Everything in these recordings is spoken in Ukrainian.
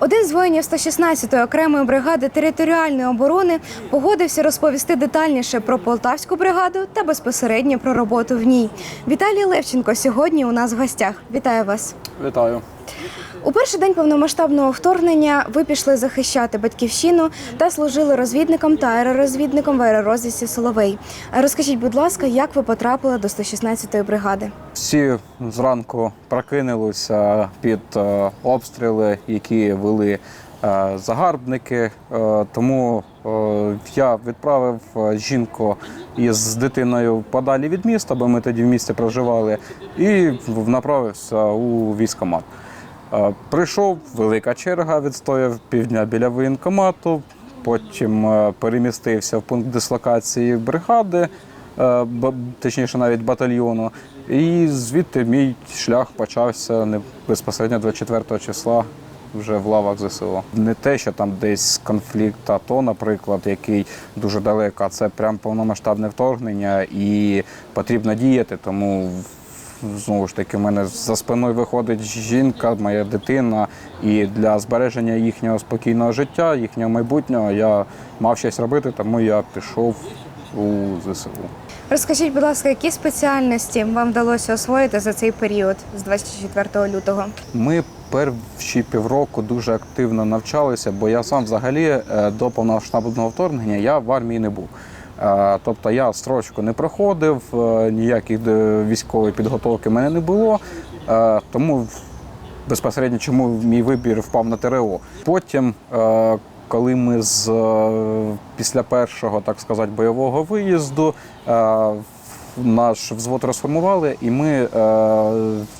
Один з воїнів 116-ї окремої бригади територіальної оборони погодився розповісти детальніше про полтавську бригаду та безпосередньо про роботу в ній. Віталій Левченко сьогодні у нас в гостях. Вітаю вас. Вітаю. У перший день повномасштабного вторгнення ви пішли захищати батьківщину та служили розвідником та аеророзвідником в аеророзвідці Соловей. Розкажіть, будь ласка, як ви потрапили до 116-ї бригади? Всі зранку прокинулися під е, обстріли, які вели е, загарбники. Е, Тому я відправив жінку із дитиною подалі від міста, бо ми тоді в місті проживали, і направився у військкомат. Прийшов велика черга, відстояв півдня біля воєнкомату. Потім е, перемістився в пункт дислокації бригади, е, точніше навіть батальйону. І звідти мій шлях почався не безпосередньо 24 числа вже в лавах ЗСУ. Не те, що там десь конфлікт АТО, наприклад, який дуже далеко, а це прям повномасштабне вторгнення і потрібно діяти. Тому знову ж таки, в мене за спиною виходить жінка, моя дитина, і для збереження їхнього спокійного життя, їхнього майбутнього я мав щось робити, тому я пішов у ЗСУ. Розкажіть, будь ласка, які спеціальності вам вдалося освоїти за цей період з 24 лютого? Ми перші півроку дуже активно навчалися, бо я сам взагалі е, до повномасштабного вторгнення я в армії не був. Е, Тобто я строчку не проходив, е, ніяких е, військової підготовки в мене не було. Тому безпосередньо чому мій вибір впав на ТРО. Потім, коли ми з після першого, так сказати, бойового виїзду. Наш взвод розформували, і ми, е,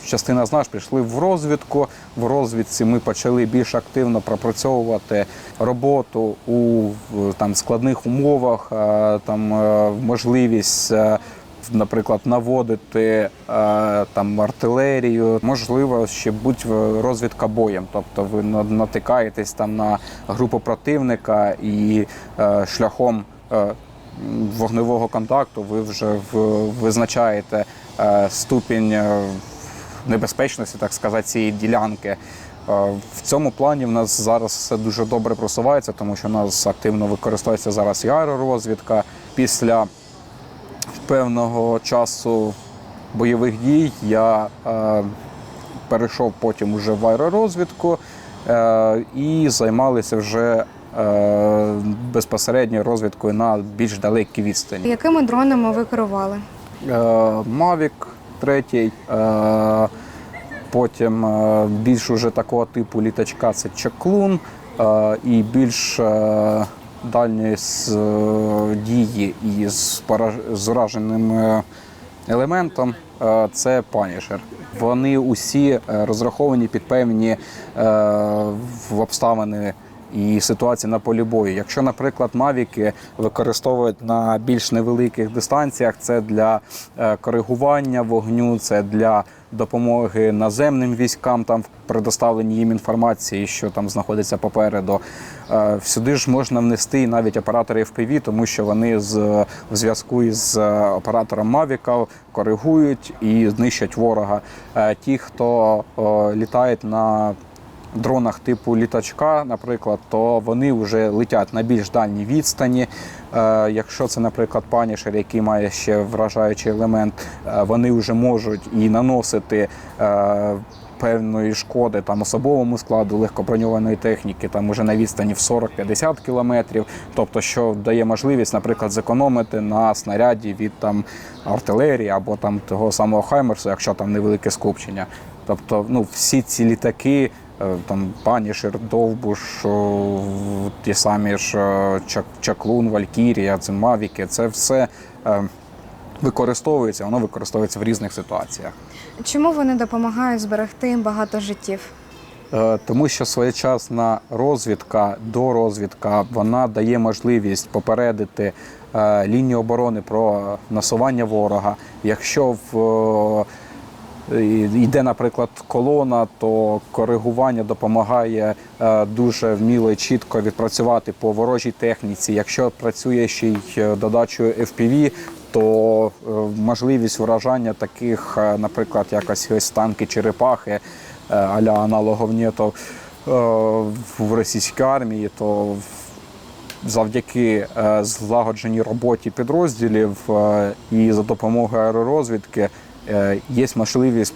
частина з нас, пішли в розвідку. В розвідці ми почали більш активно пропрацьовувати роботу у там, складних умовах, е, там, е, можливість. Наприклад, наводити там артилерію, можливо, ще будь розвідка боєм. Тобто ви натикаєтесь там на групу противника і шляхом вогневого контакту ви вже визначаєте е, ступінь е, небезпечності, так сказати, цієї ділянки. Е, В цьому плані в нас зараз все дуже добре просувається, тому що у нас активно використовується зараз і аеророзвідка. Після певного часу бойових дій я е, перейшов потім уже в аеророзвідку е, і займалися вже безпосередньо розвідкою на більш далекій відстані. Якими дронами ви керували? Е, Mavic третій, е, потім е, більш уже такого типу літачка це чаклун е, і більш е, е, дії і з пораж- з ураженим е, елементом е, це Punisher. Вони усі е, розраховані під певні е, обставини і ситуації на полі бою. Якщо, наприклад, мавіки використовують на більш невеликих дистанціях, це для е, коригування вогню, це для допомоги наземним військам, там в предоставленні їм інформації, що там знаходиться попереду. Е, Сюди ж можна внести навіть оператори FPV, тому що вони з в зв'язку із е, оператором Mavic коригують і знищать ворога. Е, Ті, хто літають на дронах типу літачка, наприклад, то вони вже летять на більш дальній відстані. Е, якщо це, наприклад, панішер, який має ще вражаючий елемент, е, вони вже можуть і наносити. Е, Певної шкоди там особовому складу легкоброньованої техніки, там уже на відстані в 40-50 кілометрів, тобто, що дає можливість, наприклад, зекономити на снаряді від там артилерії або там того самого Хаймерсу, якщо там невелике скупчення. Тобто, ну всі ці літаки, там Панішер, Довбуш, ті самі ж е, Чаклун, Валькірія, це Мавіки, це все е, використовується, воно використовується в різних ситуаціях. Чому вони допомагають зберегти багато життів? Е, Тому що своєчасна розвідка, дорозвідка, вона дає можливість попередити е, лінію оборони про насування ворога. Якщо в е, йде, наприклад, колона, то коригування допомагає е, дуже вміло і чітко відпрацювати по ворожій техніці. Якщо працює ще й е, додачою FPV, то е, можливість вражання таких, наприклад, якось ось танки черепахи а-ля аналогов нету, в російській армії, то завдяки злагодженій роботі підрозділів і за допомогою аеророзвідки є можливість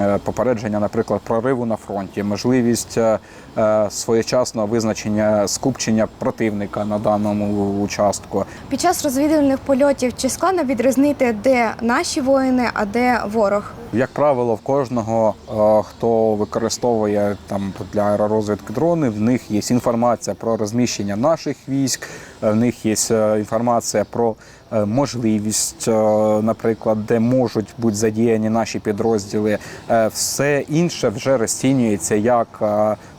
е, попередження, наприклад, прориву на фронті, можливість е, е, своєчасного визначення скупчення противника на даному участку. Під час розвідувальних польотів чи складно відрізнити, де наші воїни, а де ворог? Як правило, в кожного, е, хто використовує там для аеророзвідки дрони, в них є інформація про розміщення наших військ, е, в них є е, інформація про можливість, наприклад, де можуть бути задіяні наші підрозділи. Все інше вже розцінюється як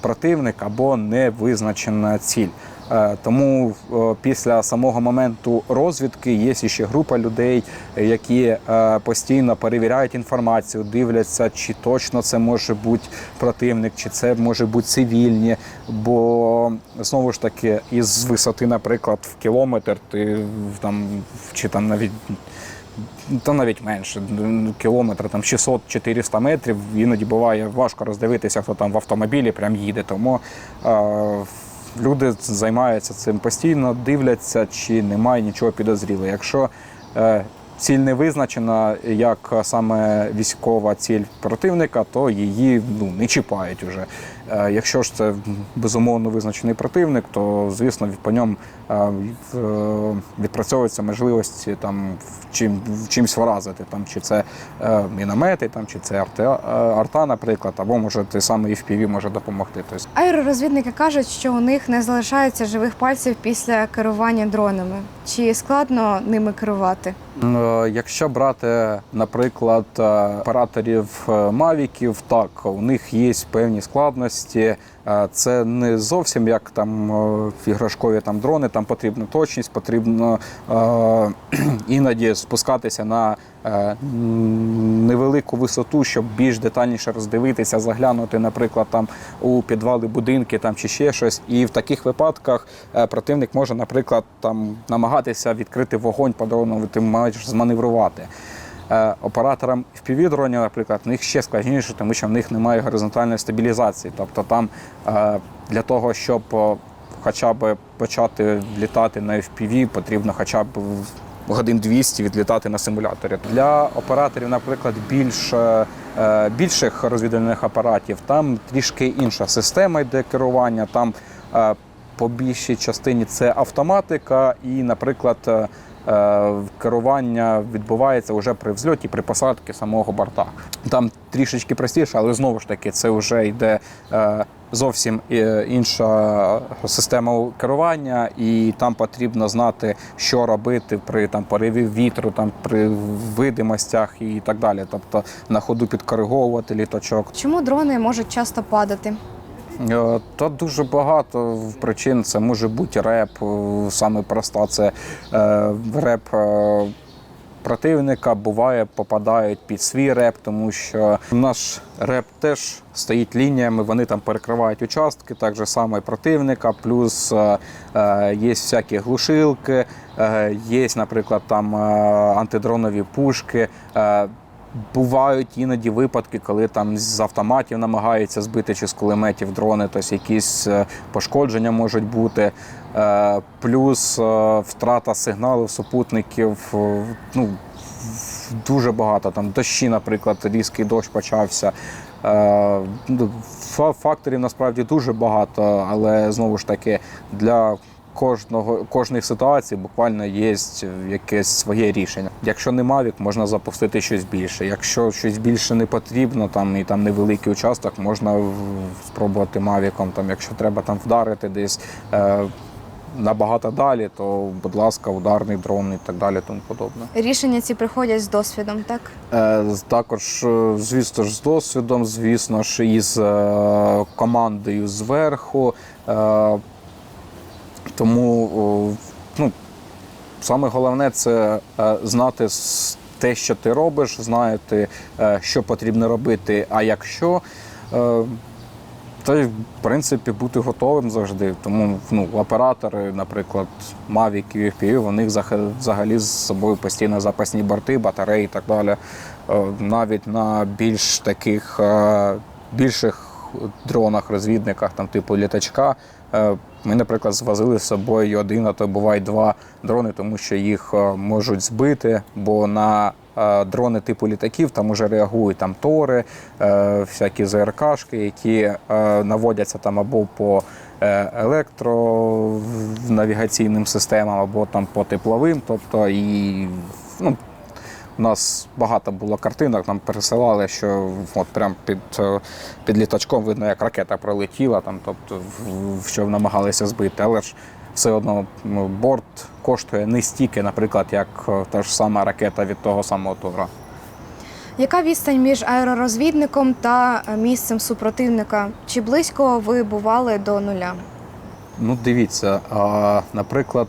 противник або невизначена ціль. Е, Тому е, після самого моменту розвідки є ще група людей, які е, постійно перевіряють інформацію, дивляться, чи точно це може бути противник, чи це може бути цивільні. Бо знову ж таки, із висоти, наприклад, в кілометр, ти в- там чи там навіть. Та навіть менше кілометр, там 600-400 метрів. Іноді буває важко роздивитися, хто там в автомобілі прям їде. Тому е, люди займаються цим постійно, дивляться, чи немає нічого підозрілого. Якщо е, ціль не визначена як саме військова ціль противника, то її ну, не чіпають вже. Е, якщо ж це безумовно визначений противник, то звісно по ньому е, відпрацьовуються можливості там чим чимсь вразити, там чи це е, міномети, там чи це арта, е, арта, наприклад, або може той самий FPV може допомогти. Тобто Аеророзвідники кажуть, що у них не залишається живих пальців після керування дронами. Чи складно ними керувати? Е, Якщо брати, наприклад, е, операторів е, мавіків, так у них є певні складності. Е, Це не зовсім як там е, іграшкові там дрони, там потрібна точність, потрібно е, іноді спускатися на е, невелику висоту, щоб більш детальніше роздивитися, заглянути, наприклад, там у підвали будинки там чи ще щось. І в таких випадках е, противник може, наприклад, там намагатися відкрити вогонь по дрону, ти маєш зманеврувати. Е, Операторам FPV-дронів, наприклад, в них ще складніше, тому що в них немає горизонтальної стабілізації. Тобто там е, для того, щоб е, хоча б почати літати на FPV, потрібно хоча б годин 200 відлітати на симуляторі. Для операторів, наприклад, більш, більших розвідувальних апаратів, там трішки інша система йде керування. Там по більшій частині це автоматика, і, наприклад, керування відбувається вже при взльоті, при посадці самого борта. Там трішечки простіше, але знову ж таки, це вже йде е, зовсім е, інша система керування, і там потрібно знати, що робити при там пориві вітру, там при видимостях і так далі. Тобто на ходу підкориговувати літочок. Чому дрони можуть часто падати? Е, Та дуже багато причин. Це може бути реп. е, Саме проста це е, реп противника. Буває, попадають під свій реп, тому що наш реп теж стоїть лініями, вони там перекривають участки, так же само і противника. Плюс е, є всякі глушилки, е, є, наприклад, там антидронові пушки. Е, Бувають іноді випадки, коли там з автоматів намагаються збити чи з кулеметів дрони, тобто якісь е, пошкодження можуть бути. Е, Плюс е, втрата сигналу супутників. Ну, дуже багато. Там дощі, наприклад, різкий дощ почався. Ну, фа- Факторів насправді дуже багато, але знову ж таки для кожного кожної ситуації буквально є якесь своє рішення. Якщо не Mavic, можна запустити щось більше. Якщо щось більше не потрібно, там і там невеликий участок, можна спробувати Mavic. Там, якщо треба там вдарити десь. Е, Набагато далі, то будь ласка, ударний дрон і так далі, тому подобне. Рішення ці приходять з досвідом, так? Е, Також, е, звісно ж, з досвідом, звісно ж, із е, командою зверху. Е, Тому ну, саме головне це е, знати те, що ти робиш, знати, е, що потрібно робити, а якщо. е, Та й в принципі бути готовим завжди. Тому ну, оператори, наприклад, Mavic і FPV, них взагалі з собою постійно запасні борти, батареї і так далі. Навіть на більш таких більших дронах, розвідниках, там типу літачка. Е, Ми, наприклад, звозили з собою один, а то буває два дрони, тому що їх е, можуть збити, бо на е, дрони типу літаків там уже реагують там тори, всякі ЗРКшки, які наводяться там або по електронавігаційним системам, або там по тепловим. Тобто і ну, у нас багато було картинок, нам пересилали, що от прям під, е, під літачком видно, як ракета пролетіла, там, тобто, що намагалися збити. Але ж все одно ну, борт коштує не стільки, наприклад, як е, та ж сама ракета від того самого Тора. Яка відстань між аеророзвідником та е, місцем супротивника? Чи близько ви бували до нуля? Ну, дивіться, наприклад,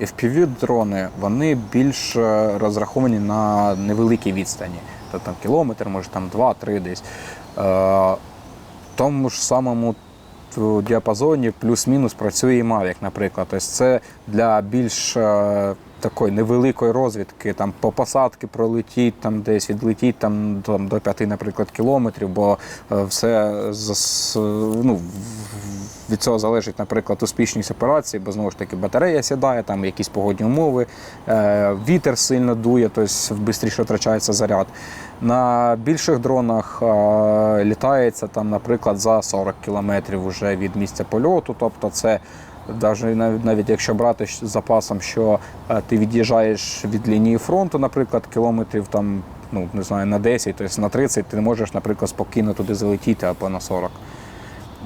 FPV-дрони вони більш е, розраховані на невеликій відстані. Тобто там кілометр, може там 2-3 десь. Е, В тому ж самому діапазоні плюс-мінус працює і Mavic, наприклад. Тобто це для більш е, такої невеликої розвідки, там по посадки пролетіть, там десь відлетіть там, там до 5, наприклад, кілометрів, бо е, все ну, від цього залежить, наприклад, успішність операції, бо знову ж таки батарея сідає, там якісь погодні умови, е, вітер сильно дує, тобто швидше втрачається заряд. На більших дронах е, літається там, наприклад, за 40 кілометрів вже від місця польоту. Тобто це навіть, навіть, якщо брати з запасом, що е, ти від'їжджаєш від лінії фронту, наприклад, кілометрів там, ну не знаю, на 10, тобто на 30, ти не можеш, наприклад, спокійно туди залетіти або на 40.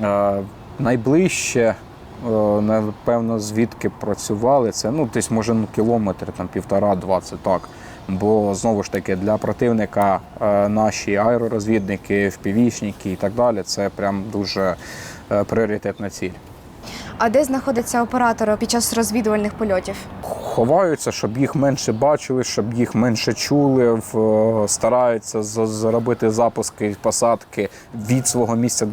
Е, найближче, е, напевно, звідки працювали, це ну, десь може ну, кілометр, там півтора-два, це так. Бо знову ж таки для противника наші аеророзвідники, впівічники і так далі, це прям дуже пріоритетна ціль. А де знаходяться оператори під час розвідувальних польотів? Ховаються, щоб їх менше бачили, щоб їх менше чули, в- стараються зробити запуски посадки від свого місця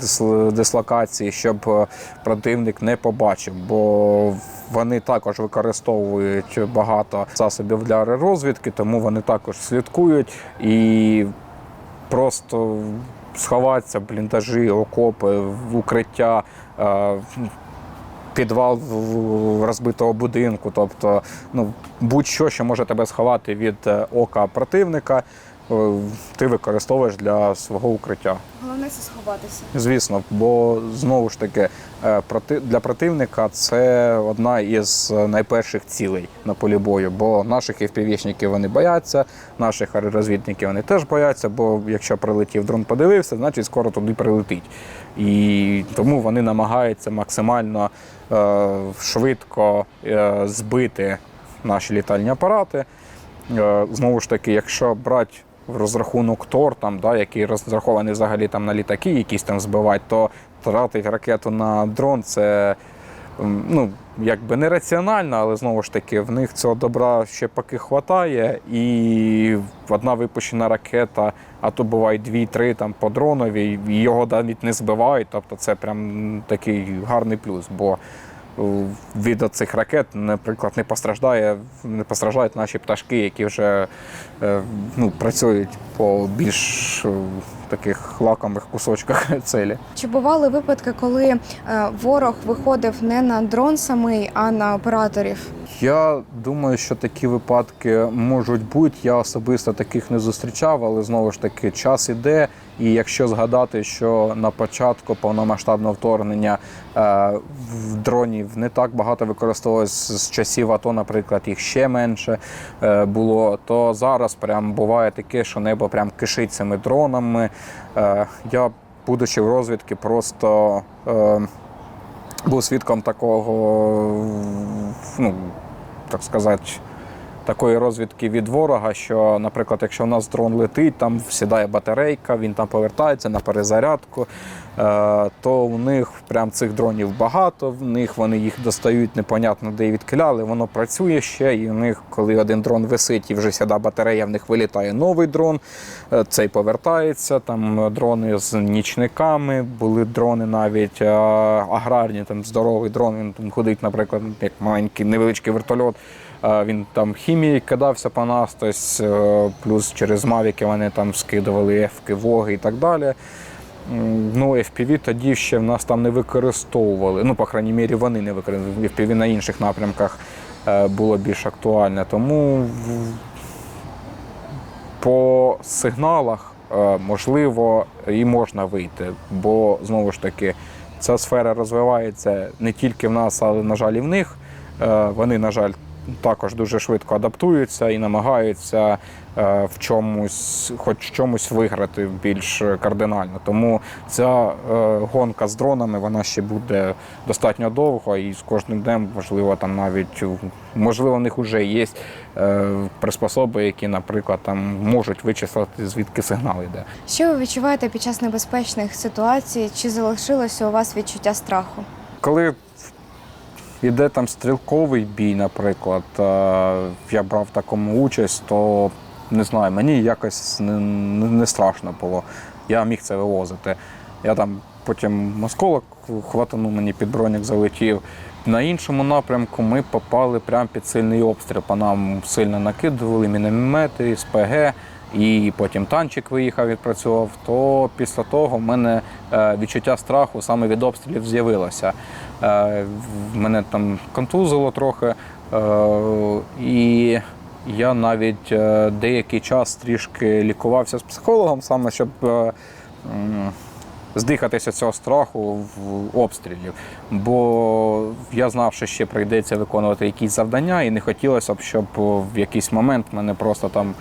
дислокації, щоб е, противник не побачив, бо вони також використовують багато засобів для розвідки, тому вони також слідкують і просто сховатися, бліндажі, окопи, укриття. Підвал розбитого будинку, тобто ну, будь-що, що може тебе сховати від е, ока противника, ти використовуєш для свого укриття. Головне це сховатися. Звісно, бо знову ж таки е, для противника це одна із е, найперших цілей на полі бою. Бо наших FPV-шників вони бояться, наших аеророзвідників вони теж бояться, бо якщо прилетів дрон, подивився, значить скоро туди прилетить. І тому вони намагаються максимально е, швидко е, збити наші літальні апарати. Е, Знову ж таки, якщо брати розрахунок Тор, там, да, який розрахований взагалі там, на літаки, якісь там збивати, то тратить ракету на дрон це ну, якби нераціонально, але знову ж таки, в них цього добра ще поки хватає. І одна випущена ракета, а то буває дві-три там по дронові, його навіть не збивають. Тобто це прям такий гарний плюс. Бо від цих ракет, наприклад, не постраждає, не постраждають наші пташки, які вже е, ну, працюють по більш е, таких лакомих кусочках цілі. Чи бували випадки, коли е, ворог виходив не на дрон самий, а на операторів? Я думаю, що такі випадки можуть бути. Я особисто таких не зустрічав, але знову ж таки час іде. І якщо згадати, що на початку повномасштабного вторгнення е, в дронів не так багато використовувалось з часів АТО, наприклад, їх ще менше е, було, то зараз прям буває таке, що небо прям кишить цими дронами. Е, я, будучи в розвідки, просто. Е, був свідком такого, ну, так сказати, такої розвідки від ворога, що, наприклад, якщо в нас дрон летить, там сідає батарейка, він там повертається на перезарядку, е, то у них прям цих дронів багато, в них вони їх достають непонятно де і відкиляли, воно працює ще, і у них, коли один дрон висить і вже сяда батарея, в них вилітає новий дрон, е, цей повертається. Там е, дрони з нічниками, були дрони навіть аграрні, там здоровий дрон, він там ходить, наприклад, як маленький невеличкий вертольот. Він там хімією кидався по нас, тобто, е, плюс через мавіки вони там скидували ефки, воги і так далі. Ну, FPV тоді ще в нас там не використовували. Ну, по крайній мірі, вони не використовували. FPV на інших напрямках е, було більш актуальне. Тому по сигналах е, можливо і можна вийти, бо знову ж таки ця сфера розвивається не тільки в нас, але на жаль, і в них. Вони, на жаль, також дуже швидко адаптуються і намагаються е, в чомусь, хоч в чомусь виграти більш кардинально. Тому ця е, гонка з дронами вона ще буде достатньо довго, і з кожним днем, можливо, там навіть можливо, в них вже є е, приспособи, які, наприклад, там можуть вичислити звідки сигнал йде. Що ви відчуваєте під час небезпечних ситуацій? Чи залишилося у вас відчуття страху? Коли йде там стрілковий бій, наприклад, е, я брав такому участь, то не знаю, мені якось не, не, не страшно було. Я міг це вивозити. Я там потім осколок хватанув, мені під бронік залетів. На іншому напрямку ми попали прямо під сильний обстріл. По нам сильно накидували міномети, СПГ, і потім танчик виїхав, відпрацював. То після того в мене е, відчуття страху саме від обстрілів з'явилося. Е, мене там контузило трохи, е, і я навіть е, деякий час трішки лікувався з психологом, саме щоб здихатися цього страху в обстрілів. Бо я знав, що ще прийдеться виконувати якісь завдання, і не хотілося б, щоб в якийсь момент мене просто там.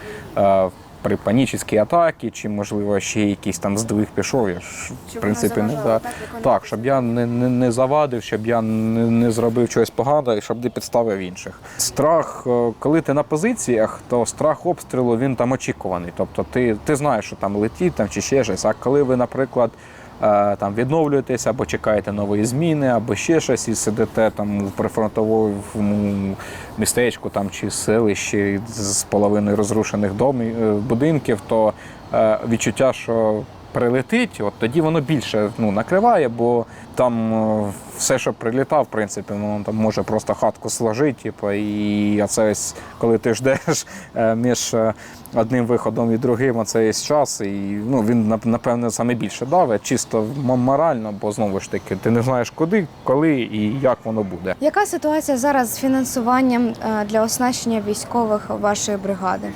При панічній атаці, чи можливо ще якийсь там здвиг пішов, я ж в принципі не так, так, щоб я не, не, не завадив, щоб я не, не зробив чогось поганого і щоб не підставив інших. Страх, е, коли ти на позиціях, то страх обстрілу він там очікуваний. Тобто ти, ти знаєш, що там летить там, чи ще щось. А коли ви, наприклад, там відновлюєтесь або чекаєте нової зміни, або ще щось, і сидите там в прифронтовому містечку там, чи селищі з половиною розрушених домів, е, будинків, то е, відчуття, що прилетить, от тоді воно більше ну, накриває, бо там е, все, що прилітав, в принципі, ну, там може просто хатку сложити, типу, і це ось, коли ти ждеш е, між е, одним виходом і другим, це є час, і ну, він нап- напевне саме більше давить, чисто морально, бо знову ж таки, ти не знаєш куди, коли і як воно буде. Яка ситуація зараз з фінансуванням е, для оснащення військових вашої бригади?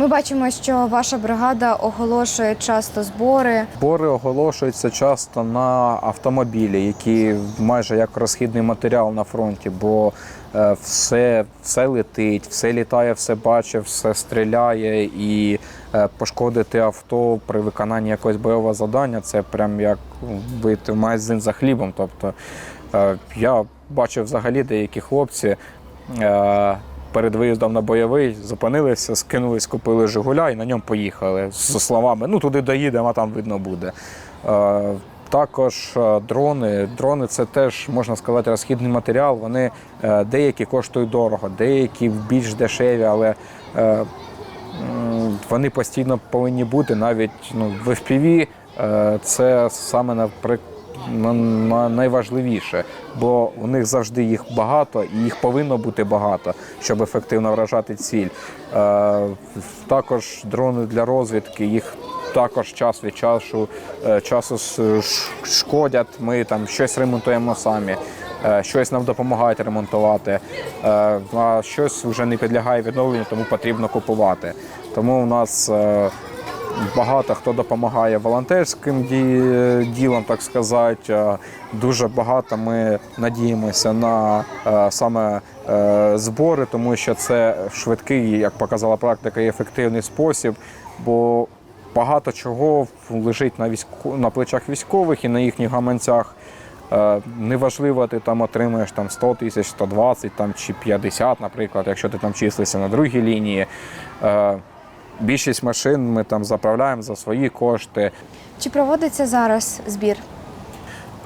Ми бачимо, що ваша бригада оголошує часто збори. Збори оголошуються часто на автомобілі, які майже як розхідний матеріал на фронті, бо е, все, все летить, все літає, все бачить, все стріляє, і е, пошкодити авто при виконанні якогось бойового завдання це прям як вийти в за хлібом. Тобто е, я бачив взагалі деякі хлопці. Перед виїздом на бойовий зупинилися, скинулись, купили Жигуля і на ньому поїхали з словами: ну туди доїдемо, а там видно буде. Е, також е, дрони. Дрони це теж можна сказати розхідний матеріал. Вони е, деякі коштують дорого, деякі більш дешеві, але вони постійно повинні бути. Навіть ну, в FPV це саме наприклад. На- на- найважливіше, бо у них завжди їх багато і їх повинно бути багато, щоб ефективно вражати ціль. Е, також дрони для розвідки, їх також час від часу, е, часу шкодять. Ми там щось ремонтуємо самі, е, щось нам допомагають ремонтувати, а щось вже не підлягає відновленню, тому потрібно купувати. Тому у нас Багато хто допомагає волонтерським ді- ділам, так сказати. Е, Дуже багато ми надіємося на е, саме е, збори, тому що це швидкий, як показала практика, і ефективний спосіб. Бо багато чого лежить на військо на плечах військових і на їхніх гаманцях. Неважливо, ти там отримаєш там 100 тисяч, 120 там, чи 50, наприклад, якщо ти там числишся на другій лінії. Більшість машин ми там заправляємо за свої кошти. Чи проводиться зараз збір?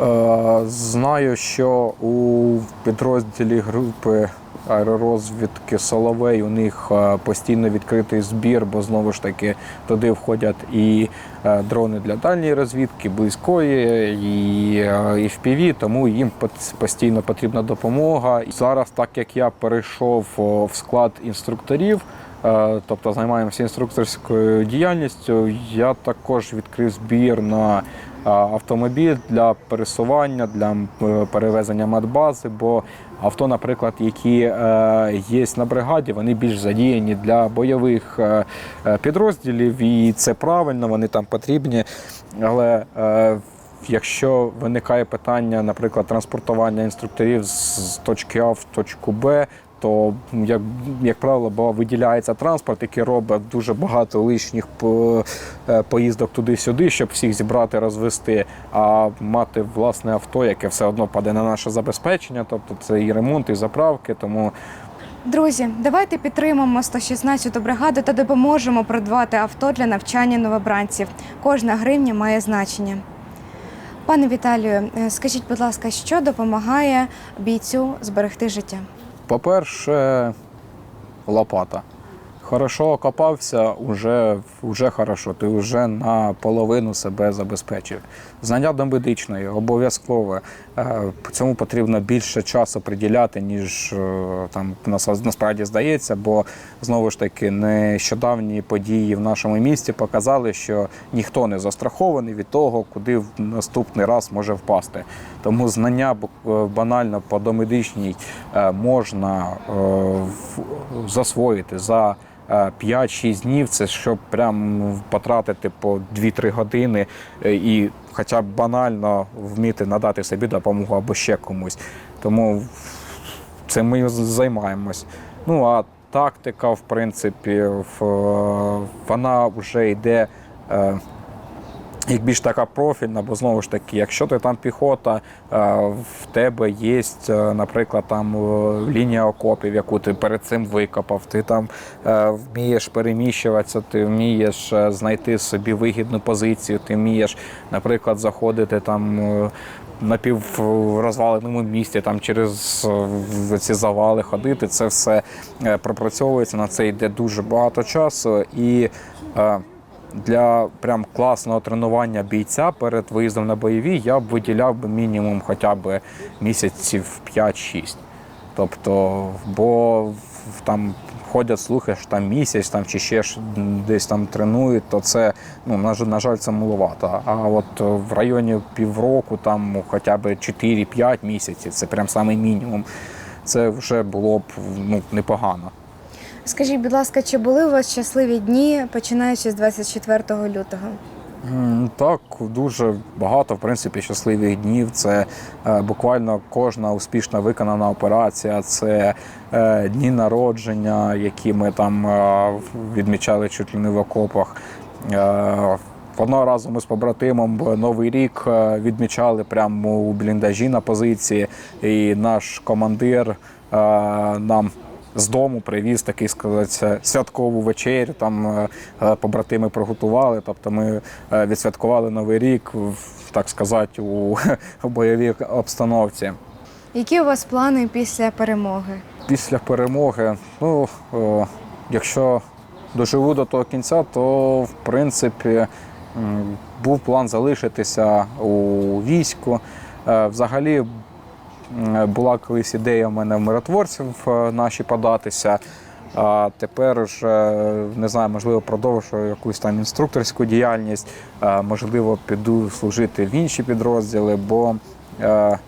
Е, Знаю, що у підрозділі групи аеророзвідки Соловей у них е, постійно відкритий збір, бо знову ж таки туди входять і е, дрони для дальньої розвідки, близької, і е, FPV, тому їм постійно потрібна допомога. Зараз, так як я перейшов в склад інструкторів. Е, Тобто займаємося інструкторською діяльністю. Я також відкрив збір на автомобіль для пересування, для е, перевезення медбази. Бо авто, наприклад, які е, є на бригаді, вони більш задіяні для бойових е, е, підрозділів, і це правильно, вони там потрібні. Але е, Якщо виникає питання, наприклад, транспортування інструкторів з точки А в точку Б, то як, як правило, виділяється транспорт, який робить дуже багато лишніх е, поїздок туди-сюди, щоб всіх зібрати, розвести, а мати власне авто, яке все одно паде на наше забезпечення, тобто це і ремонт, і заправки. Тому Друзі, давайте підтримаємо 116-ту бригаду та допоможемо придбати авто для навчання новобранців. Кожна гривня має значення. Пане Віталію, е, скажіть, будь ласка, що допомагає бійцю зберегти життя? По-перше, лопата. Хорошо окопався, уже, вже хорошо. Ти вже наполовину себе забезпечив. Знання до медичної обов'язкове. Е, Цьому потрібно більше часу приділяти, ніж е, там насправді здається, бо знову ж таки нещодавні події в нашому місті показали, що ніхто не застрахований від того, куди в наступний раз може впасти. Тому знання е, банально по домедичній можна засвоїти за 5-6 днів. Це щоб прям потратити по 2-3 години е, і хоча б банально вміти надати собі допомогу або ще комусь. Тому це ми займаємось. Ну а тактика, в принципі, вона вже йде. Як більш така профільна, бо знову ж таки, якщо ти там піхота, е, в тебе є, е, наприклад, там е, лінія окопів, яку ти перед цим викопав, ти там вмієш переміщуватися, ти вмієш знайти собі вигідну позицію, ти вмієш, наприклад, заходити там. е, На піврозваленому місті там через ці завали ходити, це все пропрацьовується. На це йде дуже багато часу і для прям класного тренування бійця перед виїздом на бойові я б виділяв мінімум хоча б місяців 5-6. Тобто, бо там ходять слухи, що там місяць там, чи ще ж десь там тренують, то це, ну, на, жаль- це маловато. А от в районі півроку, там хоча б 4-5 місяців, це прям самий мінімум. Це вже було б ну, непогано. Скажіть, будь ласка, чи були у вас щасливі дні, починаючи з 24 лютого? Так, дуже багато, в принципі, щасливих днів. Це е, буквально кожна успішно виконана операція, це е, дні народження, які ми там е, відмічали чуть ли не в окопах. Е, Одного разу ми з побратимом Новий рік е, відмічали прямо у бліндажі на позиції, і наш командир е, нам з дому привіз такий сказати, святкову вечерю. Там е, е, побратими приготували. Тобто ми е, відсвяткували Новий рік, так сказати, у, бойовій обстановці. Які у вас плани після перемоги? Після перемоги, ну якщо доживу до того кінця, то в принципі був план залишитися у війську. Взагалі була колись ідея в мене в миротворців е, наші податися. А тепер вже не знаю, можливо, продовжую якусь там інструкторську діяльність, е, можливо, піду служити в інші підрозділи, бо е,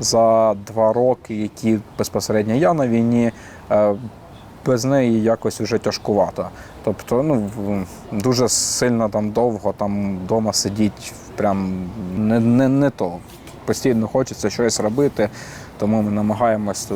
за два роки, які безпосередньо я на війні, е, без неї якось вже тяжкувато. Тобто, ну дуже сильно там довго там вдома сидіти, прям не, не, не то. Постійно хочеться щось робити, тому ми намагаємося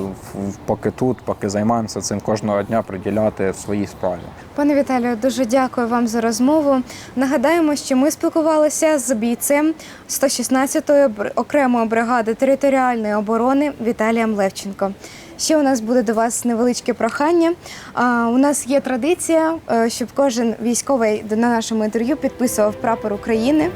поки тут, поки займаємося цим кожного дня приділяти своїй справі. Пане Віталію, дуже дякую вам за розмову. Нагадаємо, що ми спілкувалися з бійцем 116-ї бр- окремої бригади територіальної оборони Віталієм Левченко. Ще у нас буде до вас невеличке прохання. У нас є традиція, е, щоб кожен військовий на нашому інтерв'ю підписував прапор України.